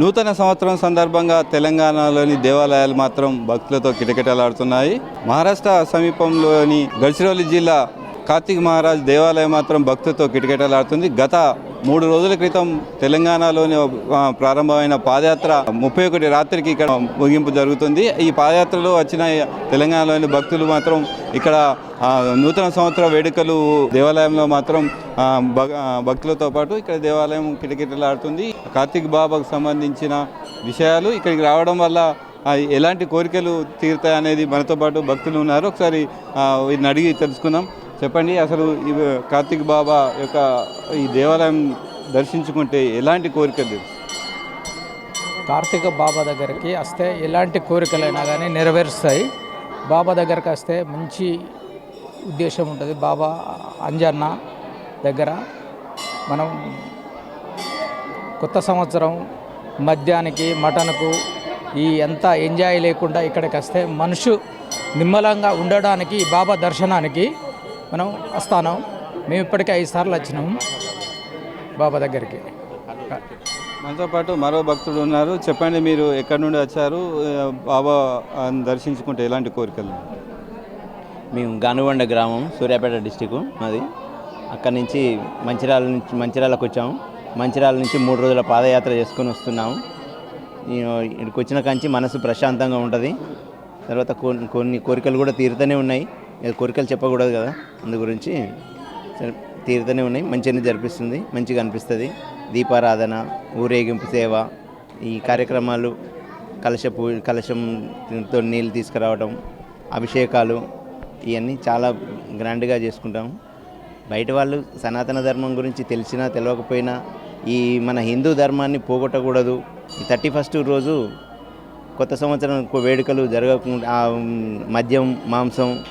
నూతన సంవత్సరం సందర్భంగా తెలంగాణలోని దేవాలయాలు మాత్రం భక్తులతో కిటకిటలాడుతున్నాయి. మహారాష్ట్ర సమీపంలోని గడ్చిరోలి జిల్లా కార్తీక్ మహారాజ్ దేవాలయం మాత్రం భక్తులతో కిటకిటలాడుతుంది. గత మూడు రోజుల క్రితం తెలంగాణలోని ప్రారంభమైన పాదయాత్ర ముప్పై ఒకటి రాత్రికి ఇక్కడ ముగింపు జరుగుతుంది. ఈ పాదయాత్రలో వచ్చిన తెలంగాణలోని భక్తులు మాత్రం ఇక్కడ నూతన సంవత్సర వేడుకలు దేవాలయంలో మాత్రం భగ- భక్తులతో పాటు ఇక్కడ దేవాలయం కిటకిటలాడుతుంది. కార్తీక్ బాబాకు సంబంధించిన విషయాలు ఇక్కడికి రావడం వల్ల ఎలాంటి కోరికలు తీరుతాయి అనేది మనతో పాటు భక్తులు ఉన్నారు. ఒకసారి వీరిని అడిగి తెలుసుకుందాం. చెప్పండి అసలు ఈ కార్తీక్ బాబా యొక్క ఈ దేవాలయం దర్శించుకుంటే ఎలాంటి కోరికలు కార్తీక బాబా దగ్గరికి వస్తే ఎలాంటి కోరికలైనా కానీ నెరవేరుస్తాయి. బాబా దగ్గరికి వస్తే మంచి ఉద్దేశం ఉంటుంది. బాబా అంజన్న దగ్గర మనం కొత్త సంవత్సరం మద్యానికి మటన్కు ఈ ఎంత ఎంజాయ్ లేకుండా ఇక్కడికి వస్తే మనుషు నిమ్మలంగా ఉండడానికి బాబా దర్శనానికి మనం వస్తాను. మేము ఇప్పటికే ఐదు సార్లు వచ్చినాము బాబా దగ్గరికి. మనతో పాటు మరో భక్తుడు ఉన్నారు. చెప్పండి మీరు ఎక్కడి నుండి వచ్చారు? బాబా దర్శించుకుంటే ఎలాంటి కోరికలు? మేము గానుగొండ గ్రామం సూర్యాపేట డిస్టిక్ మాది. అక్కడి నుంచి మంచిర్యాల నుంచి మంచిర్యాలకు వచ్చాము. మంచిర్యాల నుంచి మూడు రోజుల పాదయాత్ర చేసుకొని వస్తున్నాము. నేను ఇక్కడికి వచ్చిన కంచి మనసు ప్రశాంతంగా ఉంటుంది. తర్వాత కొన్ని కొన్ని కోరికలు కూడా తీరుతూనే ఉన్నాయి. కోరికలు చెప్పకూడదు కదా అందు గురించి తీరుతనే తీరుతూనే ఉన్నాయి. మంచిగానే జరిపిస్తుంది. మంచిగా అనిపిస్తుంది. దీపారాధన ఊరేగింపు సేవ ఈ కార్యక్రమాలు కలశ పూ కలశంతో నీళ్ళు తీసుకురావడం అభిషేకాలు ఇవన్నీ చాలా గ్రాండ్గా చేసుకుంటాం. బయట వాళ్ళు సనాతన ధర్మం గురించి తెలిసినా తెలియకపోయినా ఈ మన హిందూ ధర్మాన్ని పోగొట్టకూడదు. ఈ థర్టీ ఫస్ట్ రోజు కొత్త సంవత్సరం వేడుకలు జరగకుండా మద్యం మాంసం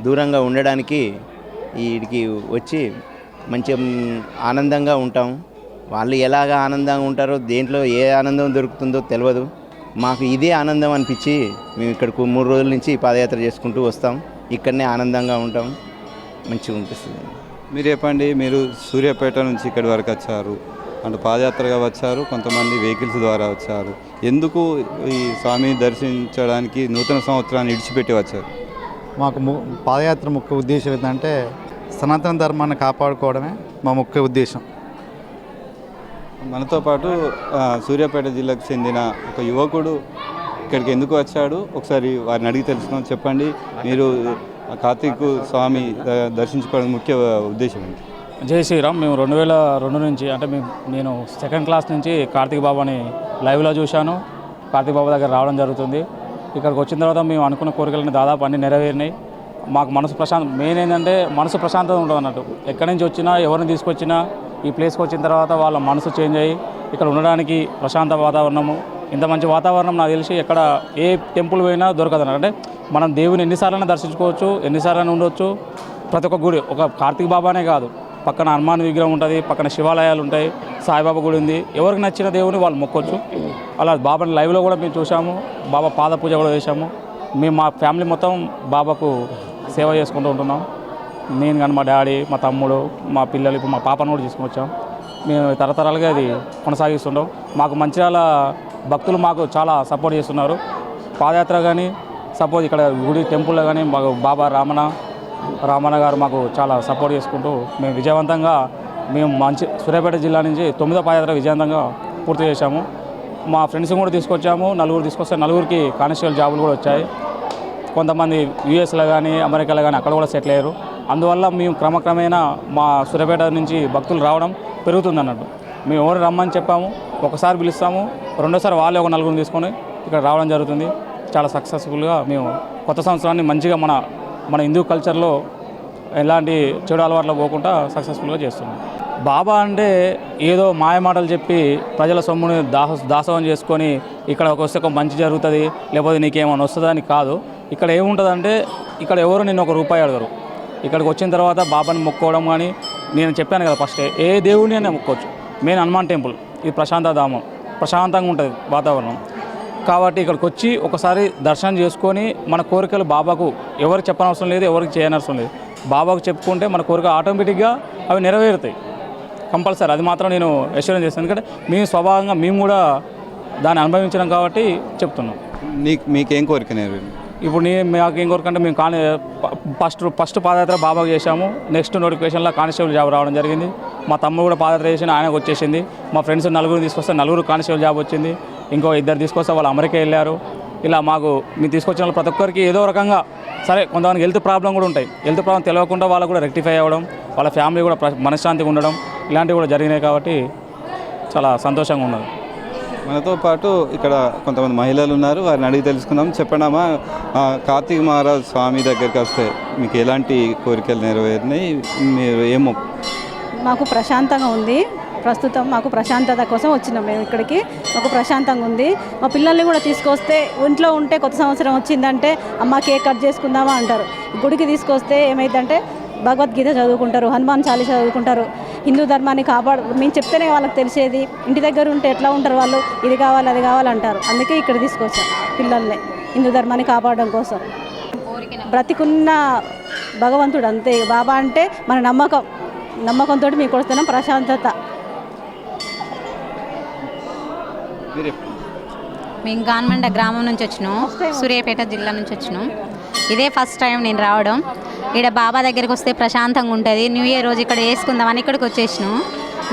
దూరంగా ఉండడానికి వీడికి వచ్చి మంచి ఆనందంగా ఉంటాం. వాళ్ళు ఎలాగ ఆనందంగా ఉంటారో దేంట్లో ఏ ఆనందం దొరుకుతుందో తెలియదు మాకు ఇదే ఆనందం అనిపించి మేము ఇక్కడికి మూడు రోజుల నుంచి పాదయాత్ర చేసుకుంటూ వస్తాం. ఇక్కడనే ఆనందంగా ఉంటాం. మంచిగా అనిపిస్తుంది. మీరు చెప్పండి మీరు సూర్యాపేట నుంచి ఇక్కడి వరకు వచ్చారు. అంటే పాదయాత్రగా వచ్చారు కొంతమంది వెహికల్స్ ద్వారా వచ్చారు. ఎందుకు ఈ స్వామిని దర్శించడానికి నూతన సంవత్సరాన్ని విడిచిపెట్టి వచ్చారు? మాకు ము- పాదయాత్ర ముఖ్య ఉద్దేశం ఏంటంటే సనాతన ధర్మాన్ని కాపాడుకోవడమే మా ముఖ్య ఉద్దేశం. మనతో పాటు సూర్యాపేట జిల్లాకు చెందిన ఒక యువకుడు ఇక్కడికి ఎందుకు వచ్చాడు? ఒకసారి వారిని అడిగి తెలుసుకున్నాం చెప్పండి. మీరు కార్తీక్ స్వామి ద- దర్శించుకోవడం ముఖ్య ఉద్దేశం ఏంటి? జై శ్రీరామ్. మేము రెండు వేల రెండు నుంచి అంటే మేము నేను సెకండ్ క్లాస్ నుంచి కార్తీక్ బాబాని లైవ్లో చూశాను. కార్తీక్ బాబా దగ్గర రావడం జరుగుతుంది. ఇక్కడికి వచ్చిన తర్వాత మేము అనుకున్న కోరికలన్నీ దాదాపు అన్ని నెరవేరినాయి. మాకు మనసు ప్రశాంత మెయిన్ ఏంటంటే మనసు ప్రశాంతత ఉండదు అన్నట్టు. ఎక్కడి నుంచి వచ్చినా ఎవరిని తీసుకొచ్చినా ఈ ప్లేస్కి వచ్చిన తర్వాత వాళ్ళ మనసు చేంజ్ అయ్యి ఇక్కడ ఉండడానికి ప్రశాంత వాతావరణము ఇంత మంచి వాతావరణం నాకు తెలిసి ఎక్కడ ఏ టెంపుల్ పోయినా దొరకదు అంటే మనం దేవుని ఎన్నిసార్లైనా దర్శించుకోవచ్చు ఎన్నిసార్లైనా ఉండొచ్చు. ప్రతి ఒక్క గుడి ఒక కార్తీక్ బాబానే కాదు. పక్కన హనుమాన్ విగ్రహం ఉంటుంది పక్కన శివాలయాలు ఉంటాయి సాయిబాబా గుడి ఉంది. ఎవరికి నచ్చిన దేవుని వాళ్ళు మొక్కొచ్చు అలా బాబాని లైవ్లో కూడా మేము చూసాము బాబా పాద పూజ కూడా చేశాము. మేము మా ఫ్యామిలీ మొత్తం బాబాకు సేవ చేసుకుంటూ ఉంటున్నాం. నేను కానీ మా డాడీ మా తమ్ముడు మా పిల్లలు ఇప్పుడు మా పాపను కూడా తీసుకొని మేము తరతరాలుగా అది కొనసాగిస్తుంటాం. మాకు మంచిర్యాల భక్తులు మాకు చాలా సపోర్ట్ చేస్తున్నారు. పాదయాత్ర కానీ సపోజ్ ఇక్కడ గుడి టెంపుల్లో కానీ మాకు బాబా రామణ రామన్న గారు మాకు చాలా సపోర్ట్ చేసుకుంటూ మేము విజయవంతంగా మేము మంచి సూర్యాపేట జిల్లా నుంచి తొమ్మిదో పాదయాత్ర విజయవంతంగా పూర్తి చేశాము. మా ఫ్రెండ్స్ కూడా తీసుకొచ్చాము. నలుగురు తీసుకొస్తే నలుగురికి కానిస్టేబుల్ జాబులు కూడా వచ్చాయి. కొంతమంది యూఎస్లో కానీ అమెరికాలో కానీ అక్కడ కూడా సెటిల్ అయ్యారు. అందువల్ల మేము క్రమక్రమేణా మా సూర్యాపేట నుంచి భక్తులు రావడం పెరుగుతుంది అన్నట్టు. మేము ఎవరు రమ్మని చెప్పాము. ఒకసారి పిలుస్తాము. రెండోసారి వాళ్ళే ఒక నలుగురిని తీసుకొని ఇక్కడ రావడం జరుగుతుంది. చాలా సక్సెస్ఫుల్గా మేము కొత్త సంవత్సరాన్ని మంచిగా మన మన హిందూ కల్చర్లో ఎలాంటి చెడు అలవాట్లు పోకుండా సక్సెస్ఫుల్గా చేస్తున్నాం. బాబా అంటే ఏదో మాయ మాటలు చెప్పి ప్రజల సొమ్ముని దాహ దాసోహం చేసుకొని ఇక్కడ వస్తే ఒక మంచి జరుగుతుంది లేకపోతే నీకేమైనా వస్తుందని కాదు. ఇక్కడ ఏముంటుందంటే ఇక్కడ ఎవరు నేను ఒక రూపాయి అడగరు. ఇక్కడికి వచ్చిన తర్వాత బాబాని మొక్కోవడం కానీ నేను చెప్పాను కదా ఫస్ట్ ఏ దేవుడిని అయినా మొక్కోవచ్చు. మెయిన్ హనుమాన్ టెంపుల్ ఇది ప్రశాంత ధామం. ప్రశాంతంగా ఉంటుంది వాతావరణం. కాబట్టి ఇక్కడికి వచ్చి ఒకసారి దర్శనం చేసుకొని మన కోరికలు బాబాకు ఎవరికి చెప్పనవసరం లేదు ఎవరికి చేయనవసరం లేదు. బాబాకు చెప్పుకుంటే మన కోరిక ఆటోమేటిక్గా అవి నెరవేరుతాయి. కంపల్సరీ. అది మాత్రం నేను ఎష్యూరెన్స్ చేస్తాను. ఎందుకంటే మేము స్వభావంగా మేము కూడా దాన్ని అనుభవించినాం కాబట్టి చెప్తున్నాం. నీకు మీకేం కోరిక నెరవేరింది? ఇప్పుడు నేను మాకు ఏం కోరికంటే మేము కాని ఫస్ట్ ఫస్ట్ పాదయాత్ర బాబాకు చేశాము. నెక్స్ట్ నోటిఫికేషన్లో కానిస్టేబుల్ జాబ్ రావడం జరిగింది. మా తమ్ముడు కూడా పాదయాత్ర చేసి ఆయనకు వచ్చేసింది. మా ఫ్రెండ్స్ నలుగురు తీసుకొస్తే నలుగురు కానిస్టేబుల్ జాబ్ వచ్చింది. ఇంకో ఇద్దరు తీసుకొస్తే వాళ్ళు అమెరికా వెళ్ళారు. ఇలా మాకు మీరు తీసుకొచ్చిన వాళ్ళు ప్రతి ఒక్కరికి ఏదో రకంగా సరే కొంతమందికి హెల్త్ ప్రాబ్లం కూడా ఉంటాయి. హెల్త్ ప్రాబ్లం తెలియకుండా వాళ్ళకు కూడా రెక్టిఫై అవ్వడం వాళ్ళ ఫ్యామిలీ కూడా ప్ర- మనశ్శాంతిగా ఉండడం ఇలాంటివి కూడా జరిగినాయి కాబట్టి చాలా సంతోషంగా ఉన్నది. మనతో పాటు ఇక్కడ కొంతమంది మహిళలు ఉన్నారు. వారిని అడిగి తెలుసుకుందాం. చెప్పండమ్మా ఆ, కార్తీక మహారాజ్ స్వామి దగ్గరికి వస్తే మీకు ఎలాంటి కోరికలు నెరవేరినాయి? మీరు ఏమో మాకు ప్రశాంతంగా ఉంది. ప్రస్తుతం మాకు ప్రశాంతత కోసం వచ్చినాం మేము ఇక్కడికి. మాకు ప్రశాంతంగా ఉంది. మా పిల్లల్ని కూడా తీసుకొస్తే ఇంట్లో ఉంటే కొత్త సంవత్సరం వచ్చిందంటే అమ్మ కేక్ కట్ చేసుకుందామా అంటారు. గుడికి తీసుకొస్తే ఏమైందంటే భగవద్గీత చదువుకుంటారు హనుమాన్ చాలి చదువుకుంటారు. హిందూ ధర్మాన్ని కాపాడు మేము చెప్తేనే వాళ్ళకి తెలిసేది ఇంటి దగ్గర ఉంటే ఎట్లా ఉంటారు వాళ్ళు? ఇది కావాలి అది కావాలంటారు అందుకే ఇక్కడ తీసుకొచ్చాం పిల్లల్ని హిందూ ధర్మాన్ని కాపాడడం కోసం. బ్రతికున్న భగవంతుడు అంతే. బాబా అంటే మన నమ్మకం. నమ్మకంతో మీకు వస్తున్నాం ప్రశాంతత మీరు మేము గాన్మండ గ్రామం నుంచి వచ్చినాం. సూర్యాపేట జిల్లా నుంచి వచ్చినాం. ఇదే ఫస్ట్ టైం నేను రావడం. ఇక్కడ బాబా దగ్గరికి వస్తే ప్రశాంతంగా ఉంటుంది. న్యూ ఇయర్ రోజు ఇక్కడ వేసుకుందామని ఇక్కడికి వచ్చేసినాం.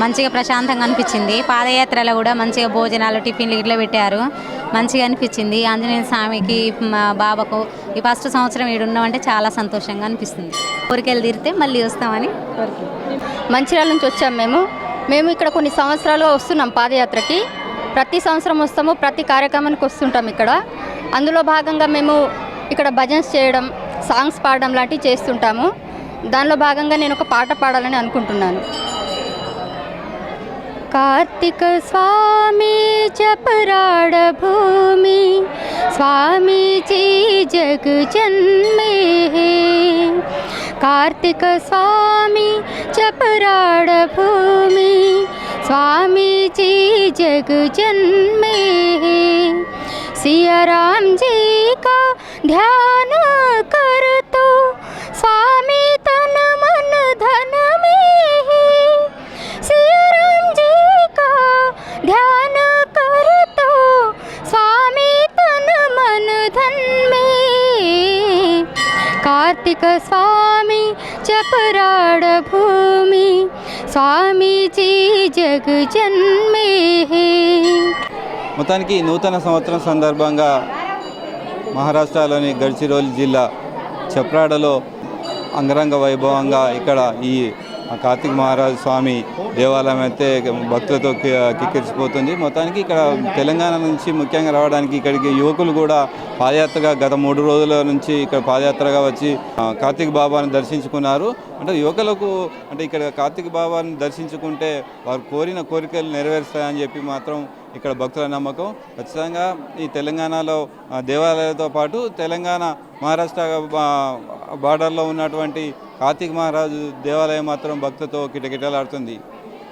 మంచిగా ప్రశాంతంగా అనిపించింది. పాదయాత్రలో కూడా మంచిగా భోజనాలు టిఫిన్లు ఇట్లా పెట్టారు. మంచిగా అనిపించింది. ఆంజనేయ స్వామికి మా బాబాకు ఈ ఫస్ట్ సంవత్సరం ఇక్కడ ఉన్నామంటే చాలా సంతోషంగా అనిపిస్తుంది. కోరికలు తీరితే మళ్ళీ వస్తామని కోరుకుంటున్నాం. మంచిర్యాల నుంచి వచ్చాం మేము. మేము ఇక్కడ కొన్ని సంవత్సరాలుగా వస్తున్నాం పాదయాత్రకి. ప్రతి సంవత్సరం వస్తాము ప్రతి కార్యక్రమానికి వస్తుంటాం ఇక్కడ. అందులో భాగంగా మేము ఇక్కడ భజన్స్ చేయడం సాంగ్స్ పాడడం లాంటివి చేస్తుంటాము. దానిలో భాగంగా నేను ఒక పాట పాడాలని అనుకుంటున్నాను. కార్తిక స్వామి చపరాడ భూమి స్వామీజీ జగ జన్మే. కార్తిక స్వామి చపరాడ భూమి स्वामीजी जग जन्मे। सिया राम जी का ध्यान कर तो स्वामी तन मन धन में। सिया राम जी का ध्यान कर तो स्वामी तन मन धन में। कार्तिक स्वामी స్వామి జగ జన్మే. మొత్తానికి నూతన సంవత్సరం సందర్భంగా మహారాష్ట్రలోని గడ్చిరోలి జిల్లా చప్రాడలో అంగరంగ వైభవంగా ఇక్కడ ఈ కార్తీక మహారాజు స్వామి దేవాలయం అయితే భక్తులతో కిక్కిరిసిపోతుంది. మొత్తానికి ఇక్కడ తెలంగాణ నుంచి ముఖ్యంగా రావడానికి ఇక్కడికి యువకులు కూడా పాదయాత్రగా గత మూడు రోజుల నుంచి ఇక్కడ పాదయాత్రగా వచ్చి కార్తీక బాబాను దర్శించుకున్నారు. అంటే యువకులకు అంటే ఇక్కడ కార్తీక బాబాను దర్శించుకుంటే వారు కోరిన కోరికలు నెరవేరుస్తాయని చెప్పి మాత్రం ఇక్కడ భక్తుల నమ్మకం. ఖచ్చితంగా ఈ తెలంగాణలో దేవాలయాలతో పాటు తెలంగాణ మహారాష్ట్ర బార్డర్లో ఉన్నటువంటి కార్తీక మహారాజు దేవాలయం మాత్రం భక్తులతో కిటకిటలాడుతుంది.